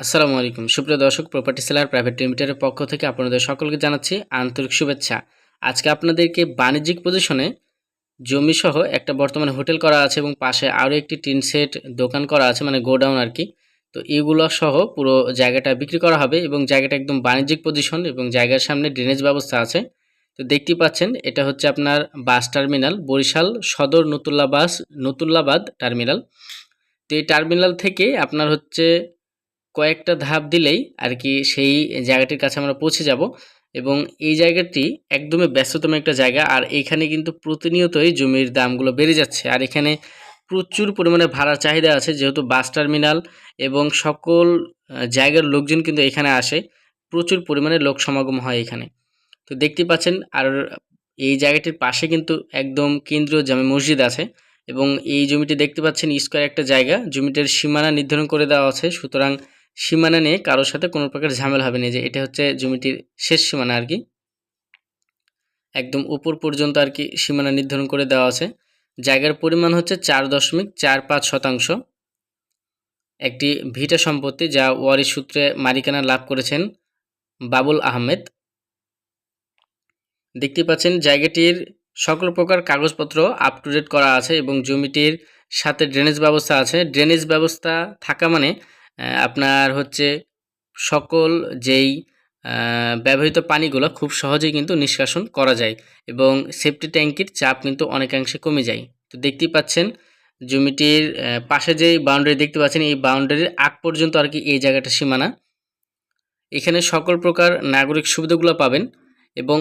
আসসালামু আলাইকুম। সুপ্রিয় দর্শক প্রপার্টি সেলার প্রাইভেট লিমিটেডের পক্ষ থেকে আপনাদের সকলকে জানাচ্ছি আন্তরিক শুভেচ্ছা। আজকে আপনাদেরকে বাণিজ্যিক পজিশনে জমি সহ একটা বর্তমানে হোটেল করা আছে এবং পাশে আরও একটি টিন সেট দোকান করা আছে মানে গোডাউন আর কি। তো এইগুলো সহ পুরো জায়গাটা বিক্রি করা হবে এবং জায়গাটা একদম বাণিজ্যিক পজিশন এবং জায়গার সামনে ড্রেনেজ ব্যবস্থা আছে। তো দেখতেই পাচ্ছেন, এটা হচ্ছে আপনার বাস টার্মিনাল, বরিশাল সদর নতুল্লা বাস নতুল্লাবাদ টার্মিনাল। তো এই টার্মিনাল থেকে আপনার হচ্ছে কয়েকটা ধাপ দিলেই আর কি সেই জায়গাটির কাছে আমরা পৌঁছে যাব এবং এই জায়গাটি একদমই ব্যস্ততম একটা জায়গা আর এইখানে কিন্তু প্রতিনিয়তই জমির দামগুলো বেড়ে যাচ্ছে। আর এখানে প্রচুর পরিমাণে ভাড়ার চাহিদা আছে যেহেতু বাস টার্মিনাল এবং সকল জায়গার লোকজন কিন্তু এখানে আসে। প্রচুর পরিমাণে লোক সমাগম হয় এখানে। তো দেখতে পাচ্ছেন আর এই জায়গাটির পাশে কিন্তু একদম কেন্দ্রীয় জামে মসজিদ আছে এবং এই জমিটি দেখতে পাচ্ছেন স্কোয়ার একটা জায়গা। জমিটার সীমানা নির্ধারণ করে দেওয়া আছে সুতরাং সীমানা নিয়ে কারোর সাথে কোনো প্রকার ঝামেলা হবে না যে এটা হচ্ছে জমিটির শেষ সীমানা আর কি। একদম উপর পর্যন্ত আর কি সীমানা নির্ধারণ করে দেওয়া আছে। জায়গার পরিমাণ হচ্ছে চার দশমিক চার পাঁচ শতাংশ। একটি ভিটা সম্পত্তি যা ওয়ারি সূত্রে মালিকানা লাভ করেছেন বাবুল আহমেদ। দেখতে পাচ্ছেন জায়গাটির সকল প্রকার কাগজপত্র আপ টু ডেট করা আছে এবং জমিটির সাথে ড্রেনেজ ব্যবস্থা আছে। ড্রেনেজ ব্যবস্থা থাকা মানে আপনার হচ্ছে সকল যেই ব্যবহৃত পানিগুলো খুব সহজেই কিন্তু নিষ্কাশন করা যায় এবং সেফটি ট্যাঙ্কির চাপ কিন্তু অনেকাংশে কমে যায়। তো দেখতেই পাচ্ছেন, জমিটির পাশে যে বাউন্ডারি দেখতে পাচ্ছেন, এই বাউন্ডারির আগ পর্যন্ত আর কি এই জায়গাটা সীমানা। এখানে সকল প্রকার নাগরিক সুবিধাগুলো পাবেন এবং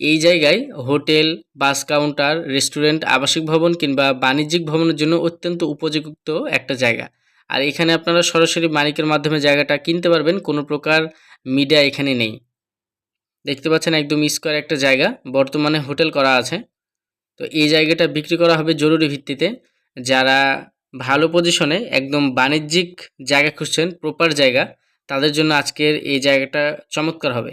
এই জায়গায় হোটেল, বাস কাউন্টার, রেস্টুরেন্ট, আবাসিক ভবন কিংবা বাণিজ্যিক ভবনের জন্য অত্যন্ত উপযুক্ত একটা জায়গা। আর এখানে আপনারা সরাসরি মালিকের মাধ্যমে জায়গাটা কিনতে পারবেন, কোনো প্রকার মিডিয়া এখানে নেই। দেখতে পাচ্ছেন একদম স্কোয়ার একটা জায়গা, বর্তমানে হোটেল করা আছে। তো এই জায়গাটা বিক্রি করা হবে জরুরি ভিত্তিতে। যারা ভালো পজিশনে একদম বাণিজ্যিক জায়গা খুঁজছেন প্রপার জায়গা, তাদের জন্য আজকের এই জায়গাটা চমৎকার হবে।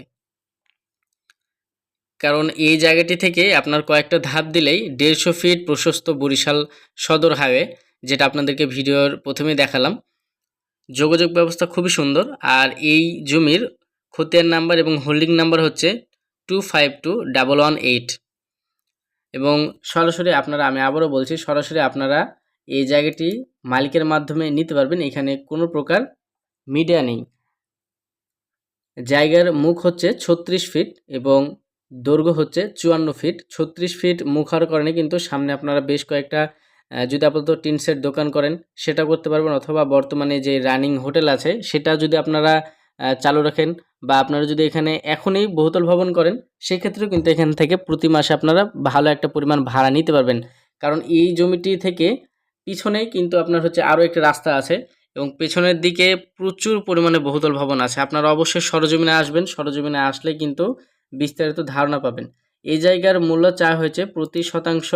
কারণ এই জায়গাটি থেকে আপনার কয়েকটা ধাপ দিলেই দেড়শো ফিট প্রশস্ত বরিশাল সদর হাইওয়ে যেটা আপনাদেরকে ভিডিওর প্রথমে দেখালাম। যোগাযোগ ব্যবস্থা খুবই সুন্দর। আর এই জমির খতিয়ান নাম্বার এবং হোল্ডিং নাম্বার হচ্ছে two five two double one eight এবং সরাসরি আপনারা, আমি আবারও বলছি, সরাসরি আপনারা এই জায়গাটি মালিকের মাধ্যমে নিতে পারবেন। এখানে কোনো প্রকার মিডিয়া নেই। জায়গার মুখ হচ্ছে ছত্রিশ ফিট এবং দৈর্ঘ্য হচ্ছে চুয়ান্ন ফিট। ছত্রিশ ফিট মুখ হওয়ার কারণে কিন্তু সামনে আপনারা বেশ কয়েকটা যদি আপাতত টিনসের দোকান করেন, সেটা করতে পারবেন অথবা বর্তমানে যে রানিং হোটেল আছে, সেটা যদি আপনারা চালু রাখেন বা আপনারা যদি এখানে এখনই বহুতল ভবন করেন, সেক্ষেত্রেও কিন্তু এখান থেকে প্রতি মাসে আপনারা ভালো একটা পরিমাণ ভাড়া নিতে পারবেন। কারণ এই জমিটি থেকে পিছনেই কিন্তু আপনার হচ্ছে আরও একটা রাস্তা আছে এবং পেছনের দিকে প্রচুর পরিমাণে বহুতল ভবন আছে। আপনারা অবশ্যই সরজমিনে আসবেন, সরজমিনে আসলে কিন্তু বিস্তারিত ধারণা পাবেন। এই জায়গার মূল্য চা হয়েছে প্রতি শতাংশ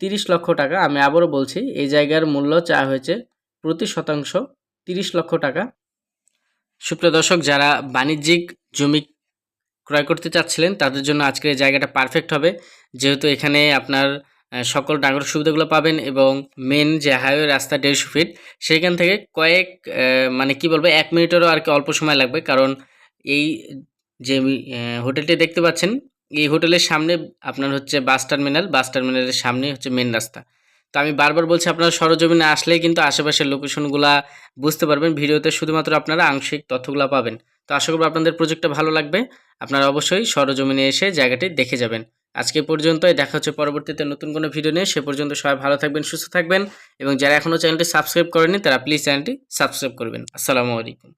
তিরিশ লক্ষ টাকা, আমি আবারও বলছি, এই জায়গার মূল্য চা হয়েছে প্রতি শতাংশ তিরিশ লক্ষ টাকা। সুপ্রিয় দর্শক, যারা বাণিজ্যিক জমি ক্রয় করতে চাচ্ছিলেন, তাদের জন্য আজকের এই জায়গাটা পারফেক্ট হবে। যেহেতু এখানে আপনার সকল নাগরিক সুবিধাগুলো পাবেন এবং মেন যে হাইওয়ে রাস্তা দেড়শো ফিট সেখান থেকে কয়েক মানে কি বলব, এক মিনিটেরও আর কি অল্প সময় লাগবে। কারণ এই যে হোটেলটি দেখতে পাচ্ছেন এই হোটেলের সামনে আপনার হচ্ছে বাস টার্মিনাল, বাস টার্মিনালের সামনে হচ্ছে মেন রাস্তা। তো আমি বারবার বলছি, আপনারা সরজমিনে আসলেই কিন্তু আশেপাশের লোকেশনগুলা বুঝতে পারবেন। ভিডিওতে শুধুমাত্র আপনারা আংশিক তথ্যগুলো পাবেন। তো আশা করব আপনাদের প্রজেক্টটা ভালো লাগবে। আপনারা অবশ্যই সরজমিনে এসে জায়গাটি দেখে যাবেন। আজকে পর্যন্তই, দেখা হচ্ছে পরবর্তীতে নতুন কোনো ভিডিও নিয়ে। সে পর্যন্ত সবাই ভালো থাকবেন, সুস্থ থাকবেন। এবং যারা এখনও চ্যানেলটি সাবস্ক্রাইব করেনি তারা প্লিজ চ্যানেলটি সাবস্ক্রাইব করবেন। আসসালামু আলাইকুম।